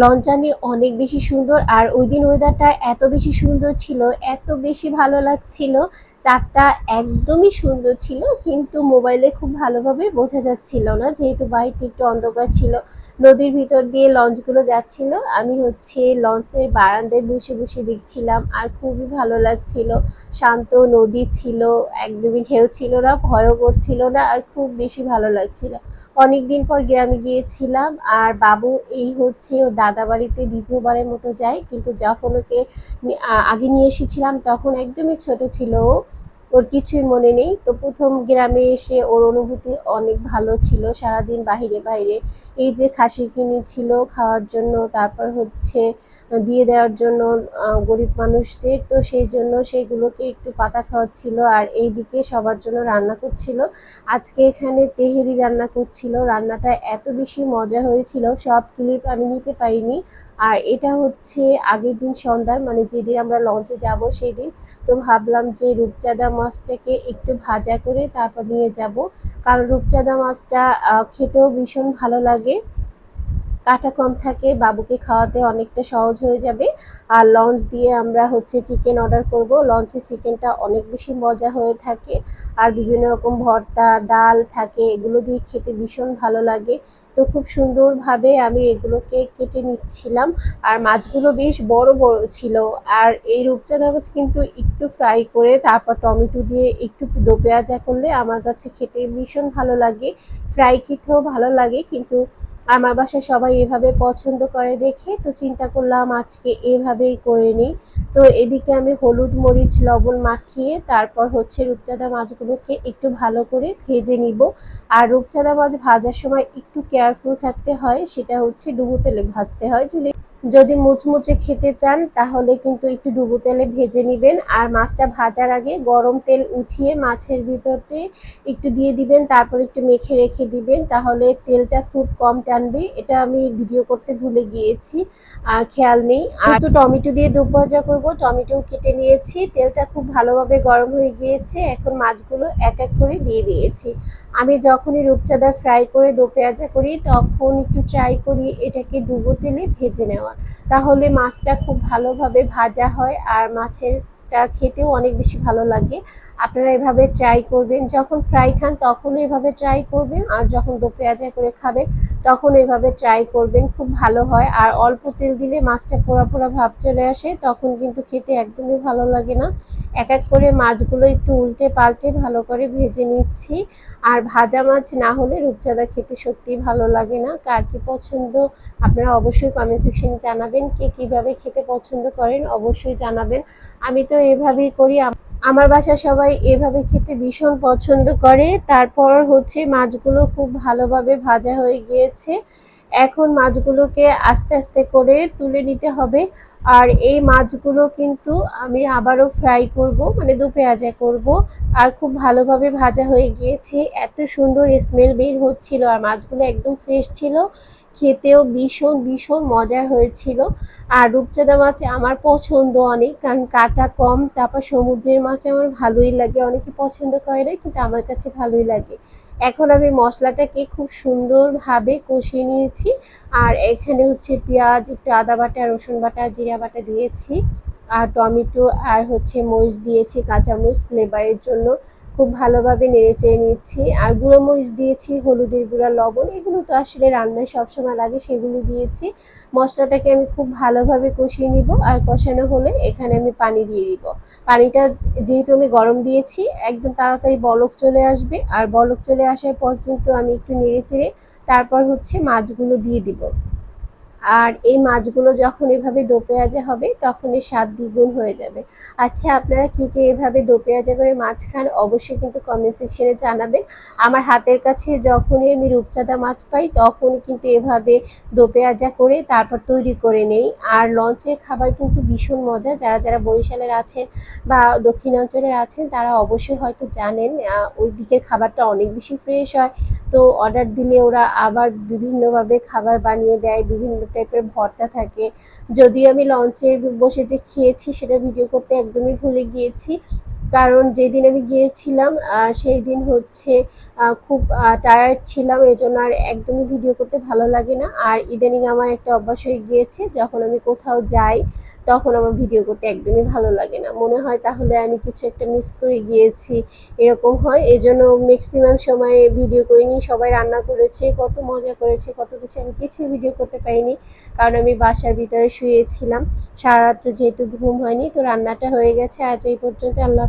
Launch journey অনেক বেশি সুন্দর আর ওই দিন ওয়েদারটা এত বেশি সুন্দর ছিল, এত বেশি ভালো লাগছিল। চারটা একদমই সুন্দর ছিল, কিন্তু মোবাইলে খুব ভালোভাবে বোঝা যাচ্ছিল না, যেহেতু বাইকটা একটু অন্ধকার ছিল। নদীর ভিতর দিয়ে লঞ্চগুলো যাচ্ছিল। আমি হচ্ছে লঞ্চের বারান্দায় বসে বসে দেখছিলাম আর খুবই ভালো লাগছিল। শান্ত নদী ছিল, একদমই ঢেউ ছিল না, ভয়ও করছিল না আর খুব বেশি ভালো লাগছিল। অনেক দিন পর গ্রামে গিয়েছিলাম আর বাবু এই হচ্ছে ওর দাদা বাড়িতে দ্বিতীয়বারের মতো যায় কিন্তু যখন ওকে আগে নিয়ে এসেছিলাম, তখন একদমই ছোট ছিল ও। ওর কিছুই মনে নেই। তো প্রথম গ্রামে এসে ওর অনুভূতি অনেক ভালো ছিল। সারাদিন বাইরে বাইরে এই যে খাসি কিনেছিল খাওয়ার জন্য, তারপর হচ্ছে দিয়ে দেওয়ার জন্য গরিব মানুষদের, তো সেই জন্য সেইগুলোকে একটু পাতা খাওয়াচ্ছিল আর এই দিকে সবার জন্য রান্না করছিল। আজকে এখানে তেহেরি রান্না করছিল। রান্নাটা এত বেশি মজা হয়েছিল, সব ক্লিপ আমি নিতে পারিনি। আর এটা হচ্ছে আগের দিন সন্ধ্যার মানে যেদিন আমরা লঞ্চে যাব সেই দিন তো ভাবলাম যে রূপচাঁদা মাছটাকে একটু ভাজা করে তারপর নিয়ে যাব। কারণ রূপচাঁদা মাছটা খেতেও ভীষণ ভালো লাগে। কাটা কম থাকে, বাবুকে খাওয়াতে অনেকটা সহজ হয়ে যাবে। আর লঞ্চ দিয়ে আমরা হচ্ছে চিকেন অর্ডার করব। লঞ্চে চিকেনটা অনেক বেশি মজা হয়ে থাকে। আর বিভিন্ন রকম ভর্তা, ডাল থাকে, এগুলো দিয়ে খেতে ভীষণ ভালো লাগে। তো খুব সুন্দরভাবে আমি এগুলোকে কেটে নিচ্ছিলাম। আর মাছগুলো বেশ বড় বড় ছিল। আর এই রূপচাঁদা মাছ কিন্তু একটু ফ্রাই করে, তারপর টমেটো দিয়ে একটু দো পেঁয়াজা করলে আমার কাছে খেতে ভীষণ ভালো লাগে। ফ্রাই খেতেও ভালো লাগে, কিন্তু আমার বাসায় সবাই এভাবে পছন্দ করে দেখে তো চিন্তা করলাম আজকে এভাবেই করে নিই। তো এদিকে আমি হলুদ মরিচ, লবণ মাখিয়ে তারপর হচ্ছে রূপচাঁদা মাছগুলোকে একটু ভালো করে ভেজে নিব। আর রূপচাঁদা মাছ ভাজার সময় একটু কেয়ারফুল থাকতে হয়, সেটা হচ্ছে ডুবো তেলে ভাজতে হয়। যদি যদি মুচমুচে খেতে চান, তাহলে কিন্তু একটু ডুবো তেলে ভেজে নেবেন। আর মাছটা ভাজার আগে গরম তেল উঠিয়ে মাছের ভিতরে একটু দিয়ে দিবেন, তারপর একটু মেখে রেখে দিবেন, তাহলে তেলটা খুব কম টানবে। এটা আমি ভিডিও করতে ভুলে গিয়েছি, আর খেয়াল নেই। আর তো টমেটো দিয়ে দু ভাজা করব। টমেটো কেটে নিয়েছি, তেলটা খুব ভালোভাবে গরম হয়ে গিয়েছে। এখন মাছগুলো এক এক করে দিয়ে দিয়েছি। আমি যখনই রূপচাঁদা ফ্রাই করে দো পেঁয়াজা করি, তখন একটু ট্রাই করি এটাকে ডুবো তেলে ভেজে নেওয়া তাহলে মাছটা খুব ভালোভাবে ভাজা হয় আর মাছেরটা খেতেও অনেক বেশি ভালো লাগে। আপনারা এভাবে ট্রাই করবেন। যখন ফ্রাই খান, তখনও এভাবে ট্রাই করবেন। আর যখন দো পেঁয়াজা করে খাবেন তখন এভাবে ট্রাই করবেন। খুব ভালো হয়। আর অল্প তেল দিলে মাছটা পোড়া পোড়া ভাব চলে আসে, তখন কিন্তু খেতে একদমই ভালো লাগে না। এক এক করে মাছগুলো একটু উল্টে পাল্টে ভালো করে ভেজে নিচ্ছি। আর ভাজা মাছ না হলে রূপচাঁদা খেতে সত্যিই ভালো লাগে না। কার কি পছন্দ? আপনারা অবশ্যই কমেন্ট সেকশনে জানাবেন। কে কীভাবে খেতে পছন্দ করেন অবশ্যই জানাবেন। আমি তো এভাবেই করি। আমার বাসায় সবাই এভাবে খেতে ভীষণ পছন্দ করে। তারপর হচ্ছে মাছগুলো খুব ভালোভাবে ভাজা হয়ে গিয়েছে। এখন মাছগুলোকে আস্তে আস্তে করে তুলে নিতে হবে। আর এই মাছগুলো কিন্তু আমি আবারও ফ্রাই করব মানে দু পেঁয়াজা করব। আর খুব ভালোভাবে ভাজা হয়ে গিয়েছে। এত সুন্দর স্মেল বের হচ্ছিল আর মাছগুলো একদম ফ্রেশ ছিল। খেতেও ভীষণ ভীষণ মজা হয়েছিল। আর রূপচাঁদা মাছ আমার পছন্দ অনেক, কারণ কাটা কম, তারপর সমুদ্রের মাছ আমার ভালোই লাগে। অনেকে পছন্দ করে না, কিন্তু আমার কাছে ভালোই লাগে। এখন আমি মশলাটাকে খুব সুন্দরভাবে কষিয়ে নিয়েছি। আর এখানে হচ্ছে পেঁয়াজ, একটু আদা বাটা, রসুন বাটা, জিরা বাটা দিয়েছি। আর টমেটো আর হচ্ছে মরিচ দিয়েছি, কাঁচামরিচ ফ্লেভারের জন্য। খুব ভালোভাবে নেড়ে চেড়ে নিচ্ছি। আর গুঁড়ো মরিচ দিয়েছি, হলুদের গুঁড়া, লবণ, এগুলো তো আসলে রান্নায় সবসময় লাগে, সেগুলো দিয়েছি। মশলাটাকে আমি খুব ভালোভাবে কষিয়ে নিব, আর কষানো হলে এখানে আমি পানি দিয়ে দিব। পানিটা যেহেতু আমি গরম দিয়েছি, একদম তাড়াতাড়ি বলক চলে আসবে। আর বলক চলে আসার পর কিন্তু আমি একটু নেড়ে চেড়ে তারপর হচ্ছে মাছগুলো দিয়ে দিব। আর এই মাছগুলো যখন এভাবে দো পেঁয়াজা হবে তখন এর স্বাদ দ্বিগুণ হয়ে যাবে। আচ্ছা আপনারা কী কী এভাবে দো পেঁয়াজা করে মাছ খান, অবশ্যই কিন্তু কমেন্ট সেকশনে জানাবেন। আমার হাতের কাছে যখনই আমি রূপচাঁদা মাছ পাই, তখন কিন্তু এভাবে দো পেঁয়াজা করে তারপর তৈরি করে নেই। আর লঞ্চের খাবার কিন্তু ভীষণ মজা। যারা যারা বরিশালের আছেন বা দক্ষিণাঞ্চলের আছেন, তারা অবশ্যই হয়তো জানেন ওই দিকের খাবারটা অনেক বেশি ফ্রেশ হয়। তো অর্ডার দিলে ওরা আবার বিভিন্নভাবে খাবার বানিয়ে দেয়, বিভিন্ন টাইপের ভর্তা থাকে। যদিও আমি লঞ্চে বসে যে খেয়েছি সেটা ভিডিও করতে একদমই ভুলে গিয়েছি। কারণ যেদিন আমি গিয়েছিলাম সেই দিন হচ্ছে খুব টায়ার্ড ছিলাম এই জন্য আর একদমই ভিডিও করতে ভালো লাগে না। আর ইদানিং আমার একটা অভ্যাস হয়ে গিয়েছে, যখন আমি কোথাও যাই, তখন আমার ভিডিও করতে একদমই ভালো লাগে না। মনে হয় তাহলে আমি কিছু একটা মিস করে গিয়েছি, এরকম হয়। এই জন্য ম্যাক্সিমাম সময়ে ভিডিও করিনি, সবাই রান্না করেছে, কত মজা করেছে, কত কিছু আমি কিছুই ভিডিও করতে পারিনি, কারণ আমি বাসার ভিতরে শুয়েছিলাম। সারা রাত্র যেহেতু ঘুম হয়নি, তো রান্নাটা হয়ে গেছে। আজ এই পর্যন্ত, আল্লাহ।